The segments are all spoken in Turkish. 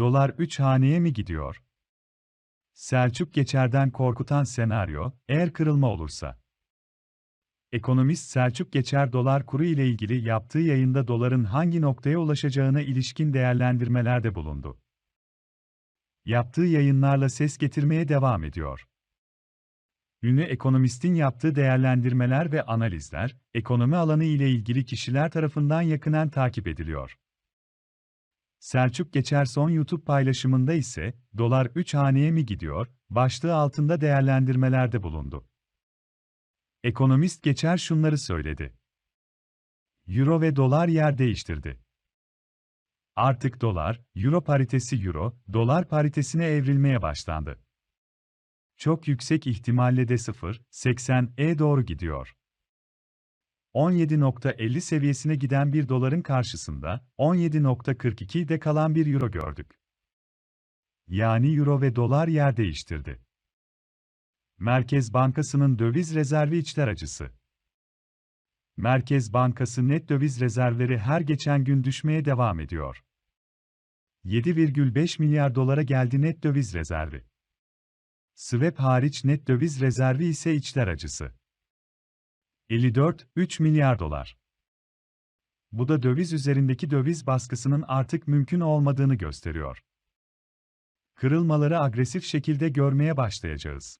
dolar 3 haneye mi gidiyor? Selçuk Geçer'den korkutan senaryo, eğer kırılma olursa. Ekonomist Selçuk Geçer dolar kuru ile ilgili yaptığı yayında doların hangi noktaya ulaşacağına ilişkin değerlendirmelerde bulundu. Yaptığı yayınlarla ses getirmeye devam ediyor. Ünlü ekonomistin yaptığı değerlendirmeler ve analizler, ekonomi alanı ile ilgili kişiler tarafından yakından takip ediliyor. Selçuk Geçer son YouTube paylaşımında ise, dolar 3 haneye mi gidiyor, başlığı altında değerlendirmelerde bulundu. Ekonomist Geçer şunları söyledi. Euro ve dolar yer değiştirdi. Artık dolar, euro paritesi euro, dolar paritesine evrilmeye başlandı. Çok yüksek ihtimalle de 0.80'e doğru gidiyor. 17.50 seviyesine giden bir doların karşısında 17.42'de kalan bir euro gördük. Yani euro ve dolar yer değiştirdi. Merkez Bankası'nın döviz rezervi içler acısı. Merkez Bankası net döviz rezervleri her geçen gün düşmeye devam ediyor. 7,5 milyar dolara geldi net döviz rezervi. Swap hariç net döviz rezervi ise içler acısı. 54,3 milyar dolar. Bu da döviz üzerindeki döviz baskısının artık mümkün olmadığını gösteriyor. Kırılmaları agresif şekilde görmeye başlayacağız.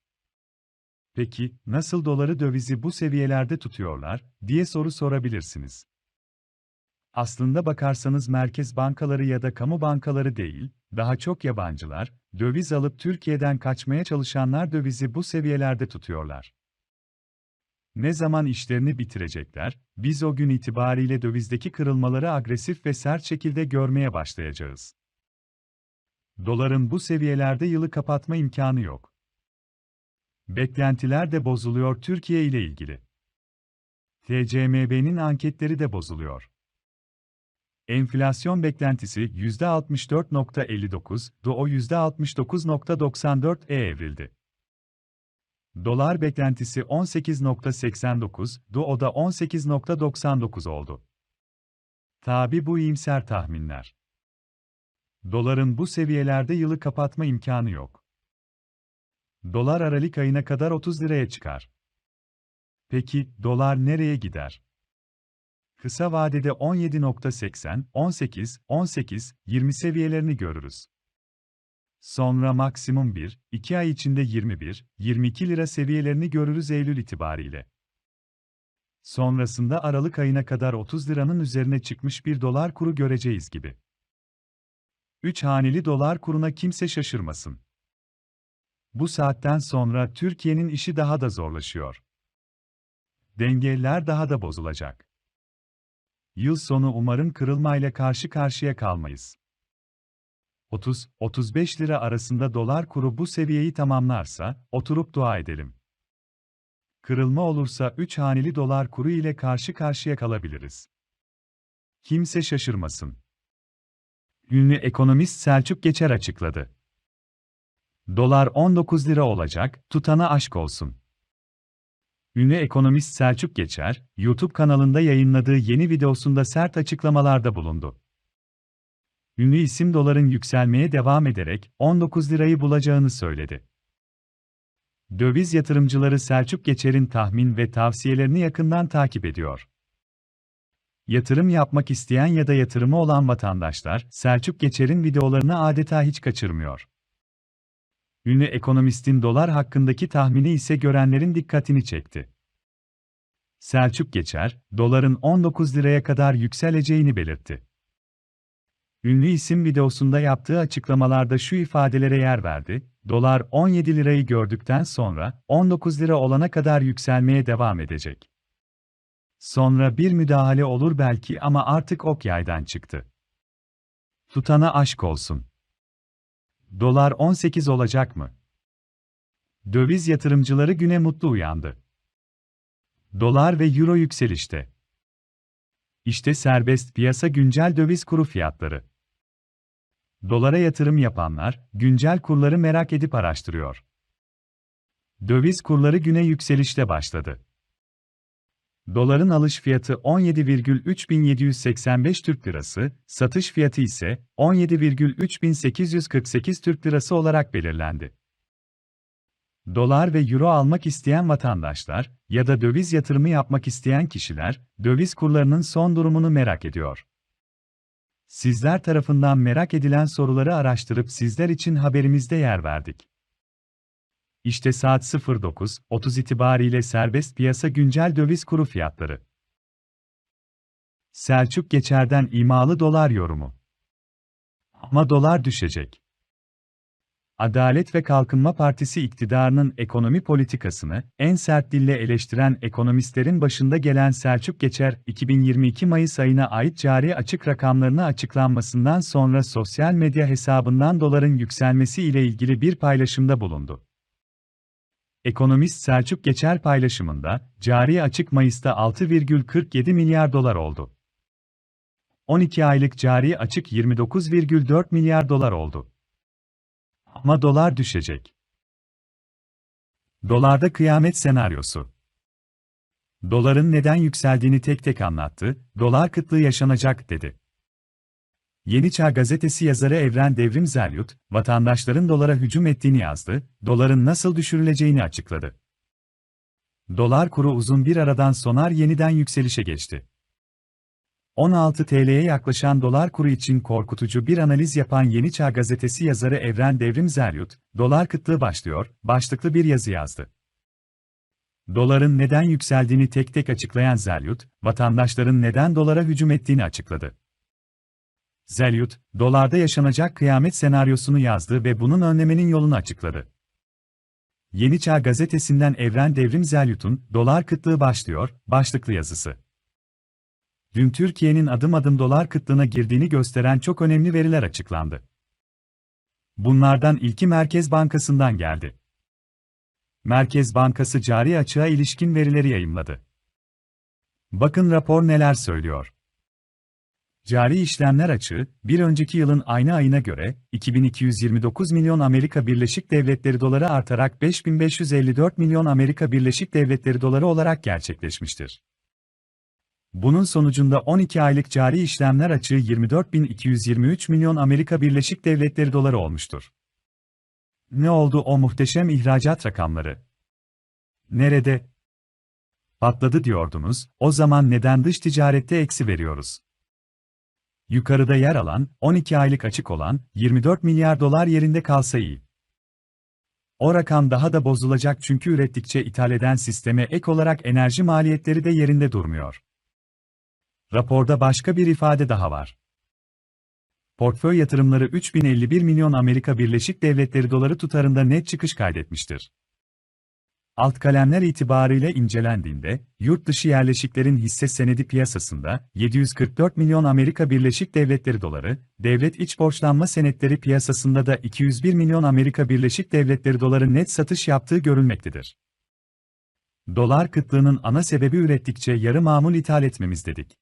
Peki, nasıl doları dövizi bu seviyelerde tutuyorlar, diye soru sorabilirsiniz. Aslında bakarsanız merkez bankaları ya da kamu bankaları değil, daha çok yabancılar, döviz alıp Türkiye'den kaçmaya çalışanlar dövizi bu seviyelerde tutuyorlar. Ne zaman işlerini bitirecekler, biz o gün itibariyle dövizdeki kırılmaları agresif ve sert şekilde görmeye başlayacağız. Doların bu seviyelerde yılı kapatma imkanı yok. Beklentiler de bozuluyor Türkiye ile ilgili. TCMB'nin anketleri de bozuluyor. Enflasyon beklentisi %64.59, do o %69.94'e evrildi. Dolar beklentisi 18.89, do o da 18.99 oldu. Tabi bu iyimser tahminler. Doların bu seviyelerde yılı kapatma imkanı yok. Dolar Aralık ayına kadar 30 liraya çıkar. Peki, dolar nereye gider? Kısa vadede 17.80, 18, 18, 20 seviyelerini görürüz. Sonra maksimum 1, 2 ay içinde 21, 22 lira seviyelerini görürüz Eylül itibariyle. Sonrasında Aralık ayına kadar 30 liranın üzerine çıkmış bir dolar kuru göreceğiz gibi. 3 haneli dolar kuruna kimse şaşırmasın. Bu saatten sonra Türkiye'nin işi daha da zorlaşıyor. Dengeler daha da bozulacak. Yıl sonu umarım kırılmayla karşı karşıya kalmayız. 30-35 lira arasında dolar kuru bu seviyeyi tamamlarsa, oturup dua edelim. Kırılma olursa 3 haneli dolar kuru ile karşı karşıya kalabiliriz. Kimse şaşırmasın. Ünlü ekonomist Selçuk Geçer açıkladı. Dolar 19 lira olacak, tutana aşk olsun. Ünlü ekonomist Selçuk Geçer, YouTube kanalında yayınladığı yeni videosunda sert açıklamalarda bulundu. Ünlü isim doların yükselmeye devam ederek 19 lirayı bulacağını söyledi. Döviz yatırımcıları Selçuk Geçer'in tahmin ve tavsiyelerini yakından takip ediyor. Yatırım yapmak isteyen ya da yatırımı olan vatandaşlar, Selçuk Geçer'in videolarını adeta hiç kaçırmıyor. Ünlü ekonomistin dolar hakkındaki tahmini ise görenlerin dikkatini çekti. Selçuk Geçer, doların 19 liraya kadar yükseleceğini belirtti. Ünlü isim videosunda yaptığı açıklamalarda şu ifadelere yer verdi, dolar 17 lirayı gördükten sonra 19 lira olana kadar yükselmeye devam edecek. Sonra bir müdahale olur belki ama artık ok yaydan çıktı. Tutana aşk olsun. Dolar 18 olacak mı? Döviz yatırımcıları güne mutlu uyandı. Dolar ve euro yükselişte. İşte serbest piyasa güncel döviz kuru fiyatları. Dolara yatırım yapanlar, güncel kurları merak edip araştırıyor. Döviz kurları güne yükselişte başladı. Doların alış fiyatı 17,3785 Türk Lirası, satış fiyatı ise 17,3848 Türk Lirası olarak belirlendi. Dolar ve euro almak isteyen vatandaşlar ya da döviz yatırımı yapmak isteyen kişiler, döviz kurlarının son durumunu merak ediyor. Sizler tarafından merak edilen soruları araştırıp sizler için haberimizde yer verdik. İşte saat 09.30 itibariyle serbest piyasa güncel döviz kuru fiyatları. Selçuk Geçer'den imalı dolar yorumu. Ama dolar düşecek. Adalet ve Kalkınma Partisi iktidarının ekonomi politikasını en sert dille eleştiren ekonomistlerin başında gelen Selçuk Geçer, 2022 Mayıs ayına ait cari açık rakamlarını açıklanmasından sonra sosyal medya hesabından doların yükselmesi ile ilgili bir paylaşımda bulundu. Ekonomist Selçuk Geçer paylaşımında, cari açık Mayıs'ta 6,47 milyar dolar oldu. 12 aylık cari açık 29,4 milyar dolar oldu. Ama dolar düşecek. Dolarda kıyamet senaryosu. Doların neden yükseldiğini tek tek anlattı, dolar kıtlığı yaşanacak dedi. Yeni Çağ gazetesi yazarı Evren Devrim Zelyut, vatandaşların dolara hücum ettiğini yazdı, doların nasıl düşürüleceğini açıkladı. Dolar kuru uzun bir aradan sonar yeniden yükselişe geçti. 16 TL'ye yaklaşan dolar kuru için korkutucu bir analiz yapan Yeni Çağ gazetesi yazarı Evren Devrim Zeryut, dolar kıtlığı başlıyor, başlıklı bir yazı yazdı. Doların neden yükseldiğini tek tek açıklayan Zeryut, vatandaşların neden dolara hücum ettiğini açıkladı. Zeryut, dolarda yaşanacak kıyamet senaryosunu yazdı ve bunun önlemenin yolunu açıkladı. Yeni Çağ gazetesinden Evren Devrim Zeryut'un Dolar Kıtlığı Başlıyor, başlıklı yazısı. Dün Türkiye'nin adım adım dolar kıtlığına girdiğini gösteren çok önemli veriler açıklandı. Bunlardan ilki Merkez Bankası'ndan geldi. Merkez Bankası cari açığa ilişkin verileri yayımladı. Bakın rapor neler söylüyor. Cari işlemler açığı, bir önceki yılın aynı ayına göre 2229 milyon Amerika Birleşik Devletleri doları artarak 5554 milyon Amerika Birleşik Devletleri doları olarak gerçekleşmiştir. Bunun sonucunda 12 aylık cari işlemler açığı 24.223 milyon Amerika Birleşik Devletleri doları olmuştur. Ne oldu o muhteşem ihracat rakamları? Nerede? Patladı diyordunuz, o zaman neden dış ticarette eksi veriyoruz? Yukarıda yer alan, 12 aylık açık olan, 24 milyar dolar yerinde kalsa iyi. O rakam daha da bozulacak çünkü ürettikçe ithal eden sisteme ek olarak enerji maliyetleri de yerinde durmuyor. Raporda başka bir ifade daha var. Portföy yatırımları 3051 milyon Amerika Birleşik Devletleri doları tutarında net çıkış kaydetmiştir. Alt kalemler itibarıyla incelendiğinde, yurt dışı yerleşiklerin hisse senedi piyasasında 744 milyon Amerika Birleşik Devletleri doları, devlet iç borçlanma senetleri piyasasında da 201 milyon Amerika Birleşik Devletleri doları net satış yaptığı görülmektedir. Dolar kıtlığının ana sebebi ürettikçe yarı mamul ithal etmemiz dedik.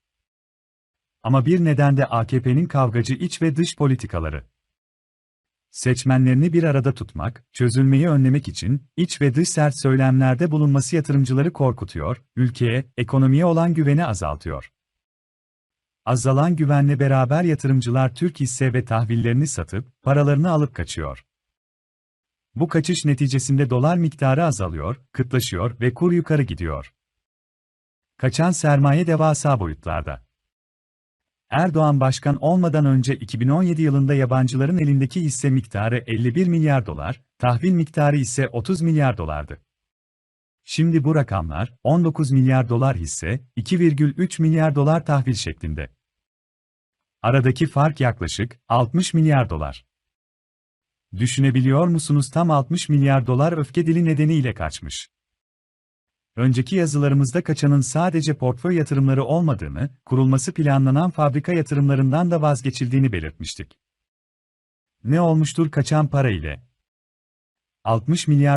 Ama bir neden de AKP'nin kavgacı iç ve dış politikaları. Seçmenlerini bir arada tutmak, çözülmeyi önlemek için iç ve dış sert söylemlerde bulunması yatırımcıları korkutuyor, ülkeye, ekonomiye olan güveni azaltıyor. Azalan güvenle beraber yatırımcılar Türk hisse ve tahvillerini satıp paralarını alıp kaçıyor. Bu kaçış neticesinde dolar miktarı azalıyor, kıtlaşıyor ve kur yukarı gidiyor. Kaçan sermaye devasa boyutlarda. Erdoğan başkan olmadan önce 2017 yılında yabancıların elindeki hisse miktarı 51 milyar dolar, tahvil miktarı ise 30 milyar dolardı. Şimdi bu rakamlar 19 milyar dolar hisse, 2,3 milyar dolar tahvil şeklinde. Aradaki fark yaklaşık 60 milyar dolar. Düşünebiliyor musunuz tam 60 milyar dolar öfke dili nedeniyle kaçmış. Önceki yazılarımızda kaçanın sadece portföy yatırımları olmadığını, kurulması planlanan fabrika yatırımlarından da vazgeçildiğini belirtmiştik. Ne olmuştur kaçan para ile? 60 milyar